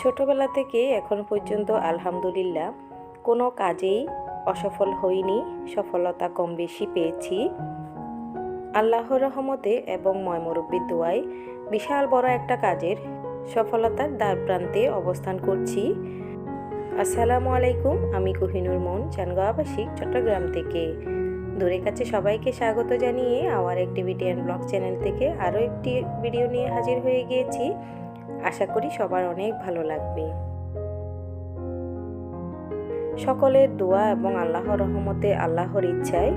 ছোটবেলা থেকে এখনও পর্যন্ত আলহামদুলিল্লাহ কোনো কাজেই অসফল হইনি, সফলতা কম বেশি পেয়েছি। আল্লাহর রহমতে এবং ময়মরব্বির দোয়ায় বিশাল বড় একটা কাজের সফলতার দ্বার প্রান্তে অবস্থান করছি। আসসালামু আলাইকুম, আমি কোহিনুর মন চানগাঁও আবাসিক চট্টগ্রাম থেকে। দূরে কাছে সবাইকে স্বাগত জানিয়ে our activity and blog channel থেকে আরও একটি ভিডিও নিয়ে হাজির হয়ে গিয়েছি। আশা করি সবার অনেক ভালো লাগবে। সকলের দোয়া এবং আল্লাহর রহমতে আল্লাহর ইচ্ছায়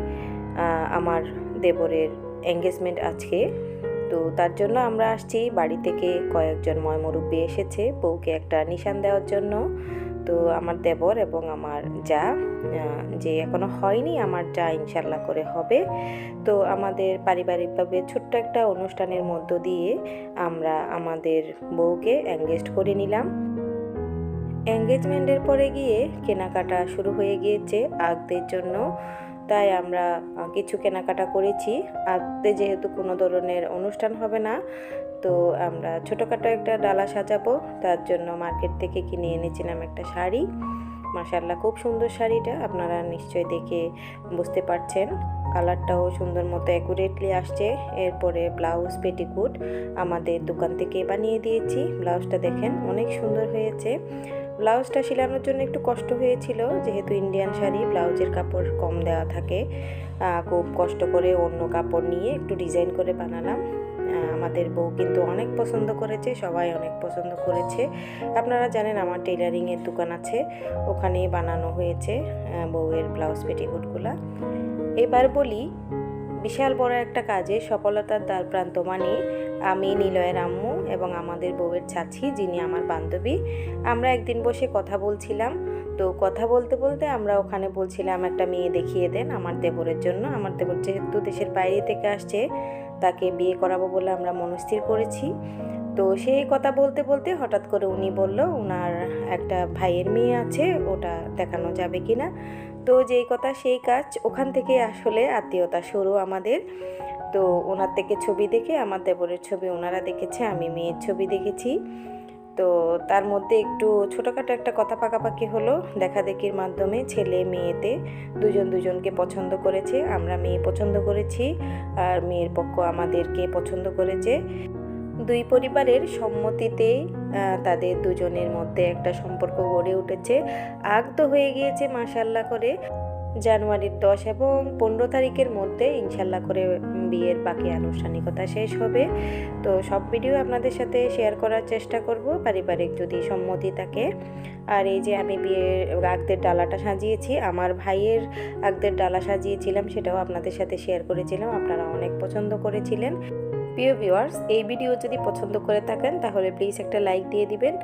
আমার দেবরের এঙ্গেজমেন্ট আজকে। তো তার জন্য আমরা আসছি, বাড়ি থেকে কয়েকজন ময়মরুব্বী এসেছে, বউকে একটা নিশান দেওয়ার জন্য। তো আমার দেবর এবং আমার যা যে এখনও হয়নি, আমার যা ইনশাল্লাহ করে হবে। তো আমাদের পারিবারিকভাবে ছোট্ট একটা অনুষ্ঠানের মধ্য দিয়ে আমরা আমাদের বউকে এঙ্গেজ করে নিলাম। এঙ্গেজমেন্টের পরে গিয়ে কেনাকাটা শুরু হয়ে গিয়েছে আগদের জন্য। তাই আমরা কিছু কেনাকাটা করেছি। আগতে যেহেতু কোনো ধরনের অনুষ্ঠান হবে না, তো আমরা ছোটোখাটো একটা ডালা সাজাবো। তার জন্য মার্কেট থেকে কিনে এনেছিলাম একটা শাড়ি। মাসাল্লাহ খুব সুন্দর শাড়িটা। আপনারা নিশ্চয়ই দেখে বুঝতে পারছেন। কালারটাও সুন্দর মতো অ্যাকুরেটলি আসছে। এরপরে ব্লাউজ, পেটিকুট আমাদের দোকান থেকে বানিয়ে দিয়েছি। ব্লাউজটা দেখেন অনেক সুন্দর হয়েছে। ব্লাউজটা সিলানোর জন্য একটু কষ্ট হয়েছিল, যেহেতু ইন্ডিয়ান শাড়ি, ব্লাউজের কাপড় কম দেওয়া থাকে। খুব কষ্ট করে অন্য কাপড় নিয়ে একটু ডিজাইন করে বানালাম। আমাদের বউ কিন্তু অনেক পছন্দ করেছে, সবাই অনেক পছন্দ করেছে। আপনারা জানেন আমার টেলারিংয়ের দোকান আছে, ওখানে বানানো হয়েছে বউয়ের ব্লাউজ পেটিকুটগুলা এবার বলি, বিশাল বড় একটা কাজে সফলতার দ্বার প্রান্ত মানে আমি নিলয়ের আম্মু এবং আমাদের বউয়ের চাচি, যিনি আমার বান্ধবী। আমরা একদিন বসে কথা বলছিলাম। তো কথা বলতে বলতে আমরা ওখানে বলছিলাম, একটা মেয়ে দেখিয়ে দেন আমার দেবরের জন্য। আমার দেবর যেহেতু দেশের বাইরে থেকে আসছে, তাকে বিয়ে করাবো বলে আমরা মনস্থির করেছি। তো সেই কথা বলতে বলতে হঠাৎ করে উনি বলল ওনার একটা ভাইয়ের মেয়ে আছে, ওটা দেখানো যাবে কি না তো যেই কথা, সেই কাজ ওখান থেকে আসলে আত্মীয়তা শুরু আমাদের। তো ওনার থেকে ছবি দেখে আমার দেবরের ছবি ওনারা দেখেছে, আমি মেয়ের ছবি দেখেছি। তো তার মধ্যে একটু ছোটোখাটো একটা কথা পাকাপাকি হলো দেখাদেখির মাধ্যমে ছেলে মেয়েতে দুজন দুজনকে পছন্দ করেছে, আমরা মেয়ে পছন্দ করেছি আর মেয়ের পক্ষ আমাদেরকে পছন্দ করেছে। দুই পরিবারের সম্মতিতে তাদের দুজনের মধ্যে একটা সম্পর্ক গড়ে উঠেছে। আগ তো হয়ে গিয়েছে মাসাল্লাহ করে। জানুয়ারির দশ এবং পনেরো তারিখের মধ্যে ইনশাল্লাহ করে বিয়ের বাকি আনুষ্ঠানিকতা শেষ হবে। তো সব ভিডিও আপনাদের সাথে শেয়ার করার চেষ্টা করব, পারিবারিক যদি সম্মতি থাকে। আর এই যে আমি বিয়ের আগদের ডালাটা সাজিয়েছি, আমার ভাইয়ের আগদের ডালা সাজিয়েছিলাম, সেটাও আপনাদের সাথে শেয়ার করেছিলাম, আপনারা অনেক পছন্দ করেছিলেন। প্রিয় ভিউয়ার্স এই ভিডিও যদি পছন্দ করে থাকেন, তাহলে প্লিজ একটা লাইক দিয়ে দিবেন।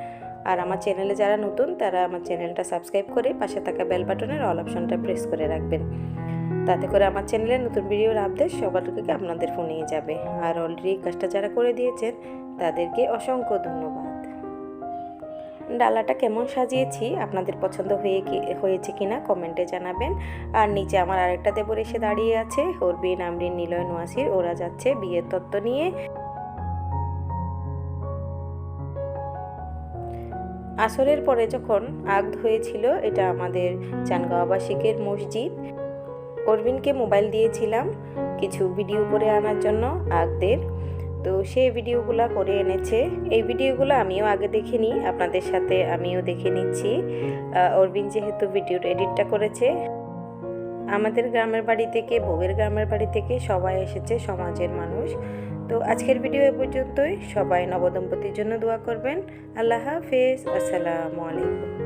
আর আমার চ্যানেলে যারা নতুন, তারা আমার চ্যানেলটা সাবস্ক্রাইব করে পাশে থাকা বেল বাটনের অল অপশনটা প্রেস করে রাখবেন। তাতে করে আমার চ্যানেলে নতুন ভিডিওর আপডেট সবার থেকে আপনাদের ফোনেই যাবে। আর অলরেডি কাজটা যারা করে দিয়েছেন, তাদেরকে অসংখ্য ধন্যবাদ। ডালাটা কেমন সাজিয়েছি, আপনাদের পছন্দ হয়ে কি, হয়েছে কিনা কমেন্টে জানাবেন। আর নিচে আমার আরেকটা দেবর এসে দাঁড়িয়ে আছে হরবিন আমরিন নিলয় নোয়াসির ওরা যাচ্ছে বিয়ের তত্ত্ব নিয়ে। আসরের পরে যখন আগ হয়েছিল, এটা আমাদের চানগাঁও মসজিদ। অরবিনকে মোবাইল দিয়েছিলাম কিছু ভিডিও করে আনার জন্য আগদের। তো সেই ভিডিওগুলো করে এনেছে। এই ভিডিওগুলো আমিও আগে দেখে নিই আপনাদের সাথে আমিও দেখে নিচ্ছি। অরবিন যেহেতু ভিডিওর এডিটটা করেছে। আমাদের গ্রামের বাড়ি থেকে, বউয়ের গ্রামের বাড়ি থেকে সবাই এসেছে, সমাজের মানুষ। তো আজকের ভিডিও এ পর্যন্তই। সবাই নবদম্পতির জন্য দোয়া করবেন। আল্লাহ হাফেজ। আসসালামু আলাইকুম।